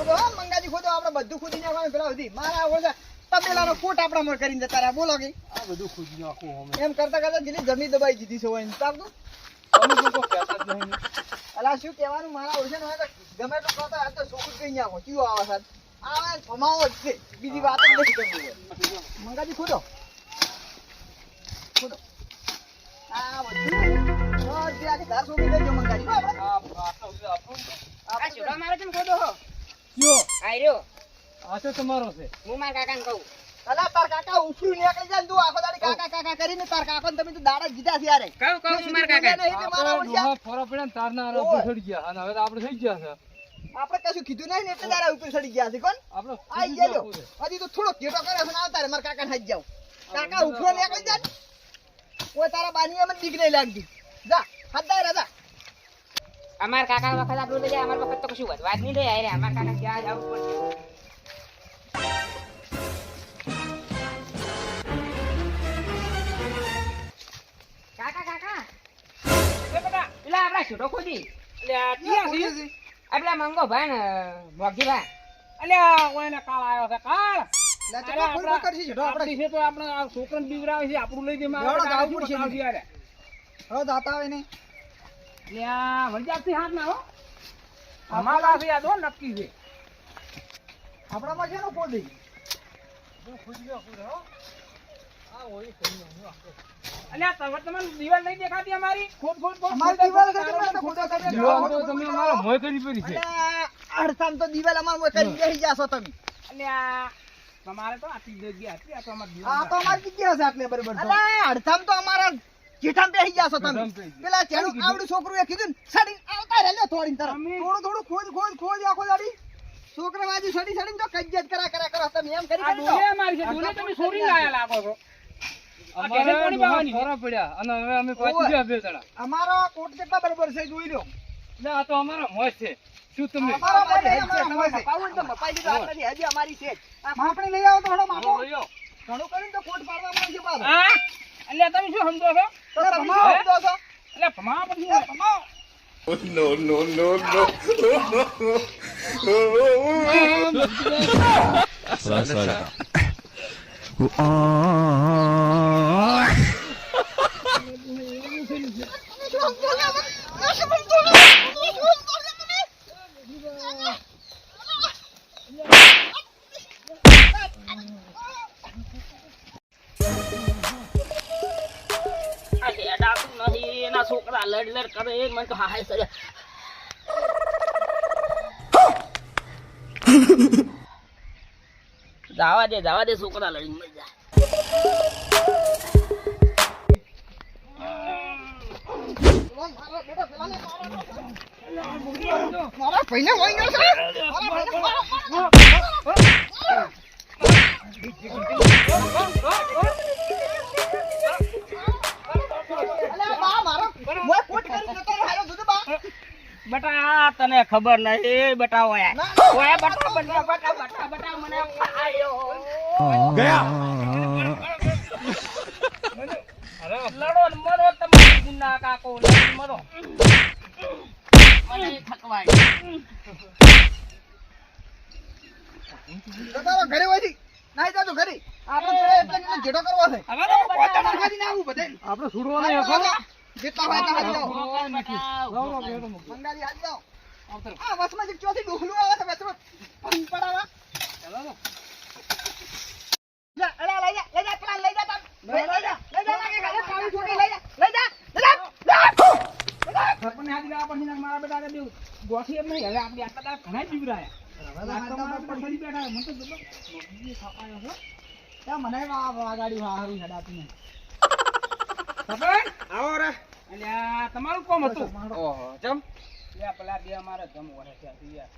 ખોદો હો, મંગાજી ખોદો આપણે બધું ખોદી નાખવાનું પેલા સુધી. મારા ઓળખા તબેલાનો કોટ આપણા મોર કરીને જતા રહ્યા. બોલો કે. આ બધું ખોદી નાખું અમે. એમ કરતા કરતા જેટલી જમીન દબાઈ દીધી છે હોય તમે લોકો કહેતા જ નહીં. અલા શું કહેવાનું? મારા ઓળખે હોય તો ગમે તો કહો તો આ તો છોકરું કઈ નાખો. ચિયો આવે સાહેબ. આવે ભમાવો જ છે. બીજી વાત જ નથી કરવી મંગાજી ખોદો. ખોદો. આ બધું. બસ ત્યાં ધાર સોંપી દેજો મંગાજી. આપણે. આ આટલા સુધી આપણું આ છોડો મારો કેમ ખોદો હો. કયો આયરો. આ તો તમારો છે. હું મારા કાકાને કહું. અલા તાર કાકા ઉફરું નીકળી જાય તું આખો દાડી કાકા કાકા કરીને તાર કાકાને તમે તો દાડા જીતા છે યાર. કહું કહું મારા કાકા નહીં તે મારા ઓળખ્યા. ફોરા પડ્યા તાર ના હારા ઓય. ગયા અને હવે તો આપણે થઈ ગયા છે. આપણે કશું કીધું નહીં ને એટલે તારા ઉપર ચડી ગયા છે કોણ? આપણો આઈ ગયો હજી તો થોડો કેટો કરે છે ને આવતા રે મારા કાકાને હાથ જાવ. કાકા ઉફરો નીકળી જાય ને. તારા બાનીએ મને જ બીક નહીં લાગતી. જા હાથ દાય રાજા અમાર કાકા વખત આપણું થઈ જાય અમાર વખત તો કશું વધવા જ નહીં દે આયરે અમાર કાકા ક્યાં જવું પડશે? કાકા કાકા! પેલા આપડા છોટો ખોદી મંગો ભાઈ ને મોગી ભાઈ. અલ્યા ઓયને કાળ આવ્યો છે કાળ! પકડશી છોડો છે તો આપણે આ છોકરાને બીવરાવે છે આપણું લઈ દે. હવે દાતા આવે ને અલ્યા હાથ ના હો અમારા છે આ નક્કી છે આપણામાં છે ને પોદી અલ્યા તમે તમને દિવાલ નહીં દેખાતી અમારી ખોટ અમારી દિવાલ અમારા મોય કરી પડી છે અલા, અડસામ તો દિવાલ અમાર કરી બેસી જાશો તમે અલ્યા તમારે તો આટલી જગ્યા હતી આ તો અમારી આ તો દિવાલ અમારી જગ્યા છે આટલે બરોબર અલા અડસામ તો અમારા જેઠામ બેસી જાશો તમે. પેલા જેનું આવડું છોકરું એ કીધું સડી આવતા રહેલો થોડી તરફ. થોડું થોડું ખોજ ખોજ ખોજ આખો દાડી. છોકરા બાજુ સડી સડી તો કજ્જત કરા કરા કરો તમે એમ કરી કરી ડોલે દો. છે ડોલે તમે છોરી લાયા લાગો છો? અમારે કોટ કેટલા બરોબર છે જોઈ લો એટલે તો અમારા મોજ છે. શું તમે? અમારો મોજ છે, અમારી છે. મપાવું ને તો મપાઈ દીધું આ નથી, હજી અમારી છે. જ. આ માપણી લઈ આવો તો હડો માપો. ઘણું કરીને તો કોટ પાડવા મળે છે પાછો. અલ્યા તમે શું સમજો છો? તો તમે શું સમજો છો? એટલે ભમા પછી એ ભમાવો. આ લડ લડ કરે મને તો હાય સરે જાવા દે જાવા દે છોકરા લડીને મરી જાય મારા ભાઈને વહી ગયો છે. મારા ભાઈને તને ખબર નહીં બટા ઓયા ઓયા બટા બટા બટા બટા બટા મને આયો લડો ને મરો તમારી ગુના કાકો મરો મને થકવાય જતો ઘરે ઘરે. આપણે એટલે એને કરવો છે. હવે તો પોતે ના આવું બધે. આપણે છોડવા નહીં જેટલા હોય એટલા હાલી જાઓ. મંગારી હાલી જાઓ. આ વસમાં જે ચોથી ડોહલું આવે છે, વચમાં પંગ પડાવા. જા, અલા, લઈ જા, લઈ જા, પેલા લઈ જા તાર. લઈ લઈ જા, લઈ જા, લાગે ઘરે પાણી છોડી, લઈ જા, લઈ જા, લઈ જા, લઈ જા. સરપંચને હાથ લેવા પછી મારા બેટાને દેવ. ગોઠી એમ નહીં હવે આપણે આટલા દાડા ઘણા જ બીવરાયા આ તો મારા પર ચડી બેઠા મને તો જબર મગજી ખાપાયો છે. ત્યાં મને વા- વા ગાડી હારું હેડાતી નહીં. આવો રે. અલ્યા તમારું કોમ હતું? ઓહો, જમ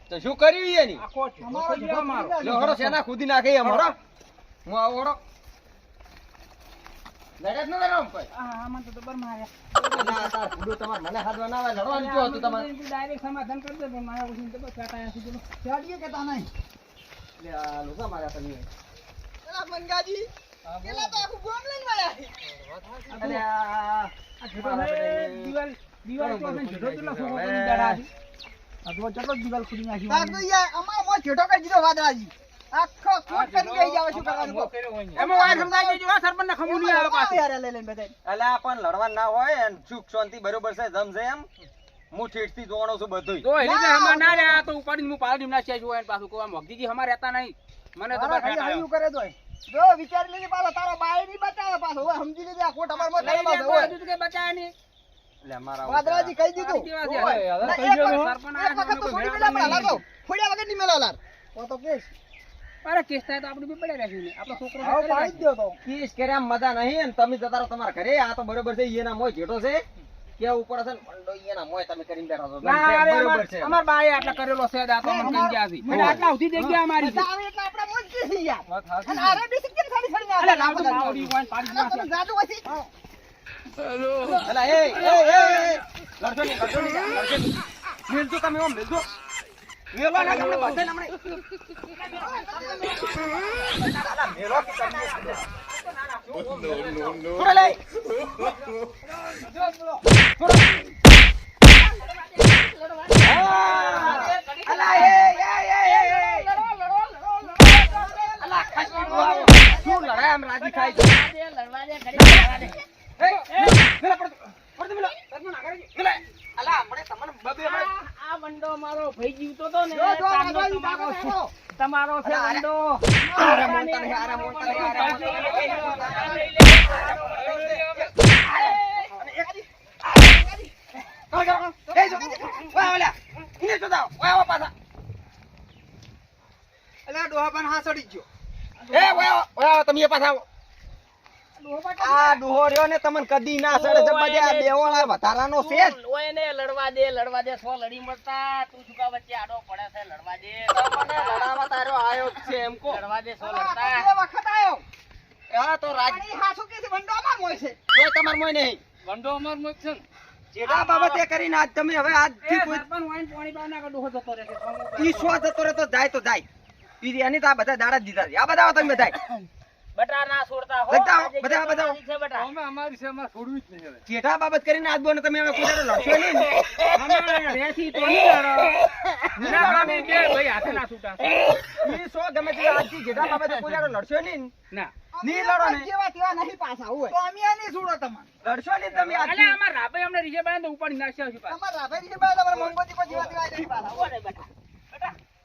તો શું કર્યું એની આખો સેના અમારો અમારો અમારો ખુદી નાખે એમ, હું આવો ઓરો લડત ન લડો, ભાઈ. હા હા મને તો જબર માર્યા ના, તાર ભૂંડું તમારે મને હાથમાં ના આવે, લડવાનું શું હતું તમારે? ડાયરેક્ટ સમાધાન કરી દે પણ મારા પછી જબર કાટાયા છે ચલો ચાડીએ કે તા નહીં. લે, આ લુગા માર્યા તમે. પેલા મંગાજી, પેલા તો આખું ગોમ લઈને વળ્યા છે. આ- આ જેઠો છે દિવાલ તો જેટલો કરી દાડા દિવાલ નાખી અમારો મોં જેઠો કરી દીધો વાદળાજી. આખો કોટ કરી ગઈ જાવ શું કરવાનું એમાં વાય સમજાઈ દેજો, આ સરપંચને ખબર નહીં આવે પાછું. યાર લઈ લઈને બધાય. અલા પણ લડવા ના હોય અને સુખ શાંતિ બરોબર છે જમશે એમ હું ઠેઠથી જોવાનો છું બધુંય. તો એની કઈ હમણાં ના રે, તો ઉપાડીને હું પાલડી ના છે જોવા પાછું કહું, આ મોગજીજી હમારે રહેતા નહીં. મને તો બસ કરે. જો વિચારી લેજે પાછો તારો બાય નહીં બચાવે પાછો. સમજી લેજે આ કોટ અમાર મોં આવ્યો. તારા લઈ લે, પાસે કોઈ હજુ હોય. તો કઈ બચાયા નહીં. અમારા કહી દીધું. ના, કહી. ફોડ્યા વગર નહીં મેલો લાર. તો કેસ. અરે કેસ થાય તો આપણે બી પડ્યા રહેશું ને. આપણો છોકરો હવે પાડી જ તો. કિસ કર્યા મજા નહીં અને તમે જતા રહો તમારા ઘરે આ તો બરોબર છે એના મોય જેઠો છે કેવું પડે છે ને ભંડો એના મોય તમે કરીને બેઠા છો ના, બરોબર છે અમાર બાએ આટલા કરેલો છે આ તો અમને કેમ ગયા છે? મને આટલા સુધી જગ્યા અમારી આવે એટલે આપણા મોં છે યાર. અને આરે બેસી કેમ સાડી સાડીને અલે લાવ તો ને પાડી અલા, નાખે. હશી? અલા, એ, એ, એ, લડશો નહીં, લડશો નહીં, લડશો નહીં. મેલજો તમે ઓમ, મેલજો. મેલો ના તમને બધાને હમણાં. મેલો કે તમે. છોડો લે. હા. અલા, એ, એ, એ, એ. અલા, ખાસી. શું લડાય આમ રાજી ખાય છે? એ, એ, મેલો પડતો. પડતો મેલો. મેલો. અલા, હમણાં તમને બબે હમણાં. વંડો મારો ભાઈ જીવતો તો ને તમારો છે. તમારો વાહ, તમે પાછા આવો. આ ડોહો રહ્યો ને તમને કદી ના સડે છે બધા આ વધારાનો છે ઓય ને લડવા દે લડવા દે સો લડી મળતા તું શું વચ્ચે આડો પડે છે લડવા દે તમને લડાવા તારો આયો છે એમ કહો. લડવા દે સો લડતા વખત આયો. હા, તો રાજ હાસુ કે વંડો અમાર મોય છે. કોઈ તમાર મોય નહીં વંડો અમાર મુખ છે ને. બાબતે કરીને આજ તમે હવે આજથી કોઈ સરપંચ વાઈન પાણી પાવા નાખો, ડોહો જતો રહેશે. ઈ સો જતો રહે તો જાય તો જાય ઈ એની તો આ બધા દાડા જ દીધા છે. આ બધા તમે બધા બટા ના છોડતા હો બધા, બધા. છે બટા અમે અમારી છે, અમારે છોડવું જ નહીં હવે. જેઠા બાબત કરીને આજ બોને તમે હવે કોઈ દાડો લડશો નહીં અમે રહેશી તો નહીં લડો. ના, અમે બે ભાઈ હાથે ના છૂટા. ઈ સો ગમે તે આજથી જેઠા બાબતે કોઈ લડશો નહીં ના. નહીં લડો ને. જેવા તેવા નહીં પાછા, હોય. તો અમે નહીં છોડો તમારે. લડશો નહીં તમે અલે આજથી. અમાર રાભાઈ અમને રીજે બાંધે તો ઉપાડી નાખ્યા છે પાછા. અમારા રાભાઈ મંગોતી જેવા પાછા, ઓરે બટા બટા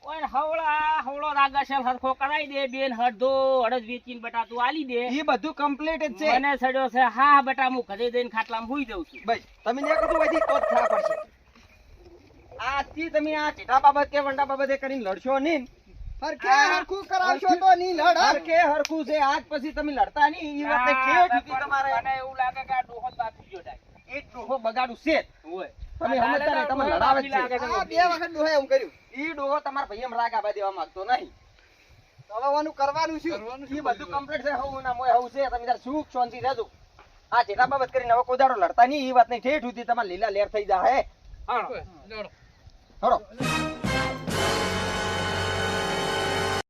ઓય હવળા હવળો રાગા હરખો કરાઈ દે બેન હડધો હળદ વેચીને બટા તું આલી દે. ઈ બધું કમ્પ્લીટ જ છે. મને સડ્યો છે હા બટા હું ઘરે જઈને ખાટલામાં હુઈ જઉં છું. ભાઈ તમે ને કશું વધી તો જ થા પડશે. આજથી તમે આ બાબત કે વંડા બાબતે કરીને લડશો નહીં. હરખે હરખું કરાવશો તો નહીં લડ, હરખે હરખું છે આજ પછી તમે લડતા નહીં. ઈ વાતને કેવી તમારે. મને એવું લાગે કે આ ડોહો બાપી ગયો ડાય. ડોહો બગાડું છે. તમે સમજતા નહીં, તમે લડાવે છે. આ બે વખત ડોહાએ એવું કર્યું. ઈ ડોહો તમારા ભાઈ એમ રાગ આવા દેવા માંગતો નહીં. હવે કરવાનું? ઈ બધું. કમ્પ્લીટ છે ના મોય હવું છે તમે તાર સુખ શાંતિ રહેજો. આ જેઠા બાબત કરીને હવે કોઈ લડતા નહીં ઈ વાત નહીં. ઠેઠ સુધી તમારે લીલા લેર થઈ જાય હે. લડો. હરો